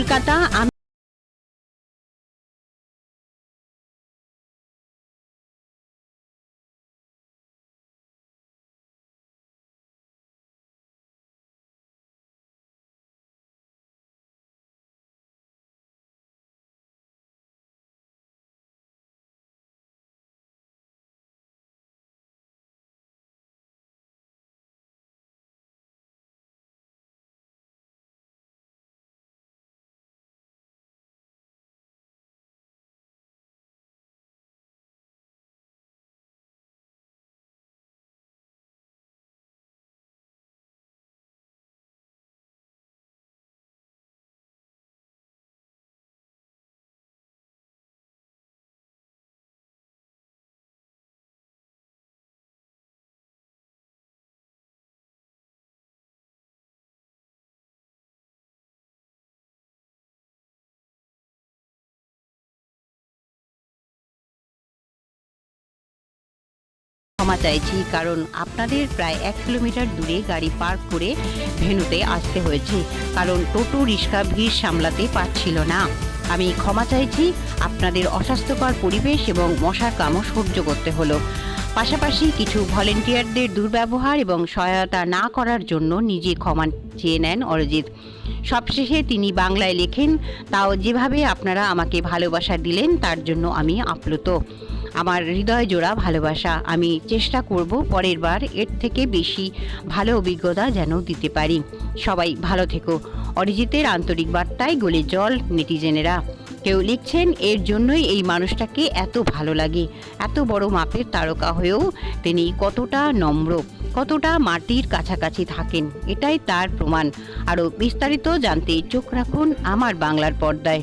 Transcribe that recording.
কলকাতা ক্ষমা চাইছি, কারণ আপনাদের প্রায় এক কিলোমিটার দূরে গাড়ি পার্ক করে ভেনুতে আসতে হয়েছে, কারণ টোটো রিক্সা ভিড় সামলাতে পারছিল না। আমি ক্ষমা চাইছি, আপনাদের অস্বাস্থ্যকর পরিবেশ এবং মশার কামও সহ্য করতে হলো। পাশাপাশি কিছু ভলেন্টিয়ারদের দুর্ব্যবহার এবং সহায়তা না করার জন্য নিজে ক্ষমা চেয়ে নেন অরিজিৎ। সবশেষে তিনি বাংলায় লেখেন, তাও যেভাবে আপনারা আমাকে ভালোবাসা দিলেন, তার জন্য আমি আপ্লুত। আমার হৃদয় জোড়া ভালোবাসা। আমি চেষ্টা করব পরের বার এর থেকে বেশি ভালো অভিজ্ঞতা যেন দিতে পারি। সবাই ভালো থেকো। অরিজিতের আন্তরিক বার্তায় গলে জল, নেটিজেনেরা। কেউ লিখছেন, এর জন্যই এই মানুষটাকে এত ভালো লাগে। এত বড় মাপের তারকা হয়েও তিনি কতটা নম্র, কতটা মাটির কাছাকাছি থাকেন, এটাই তার প্রমাণ। আরও বিস্তারিত জানতে চোখ রাখুন আমার বাংলার পর্দায়।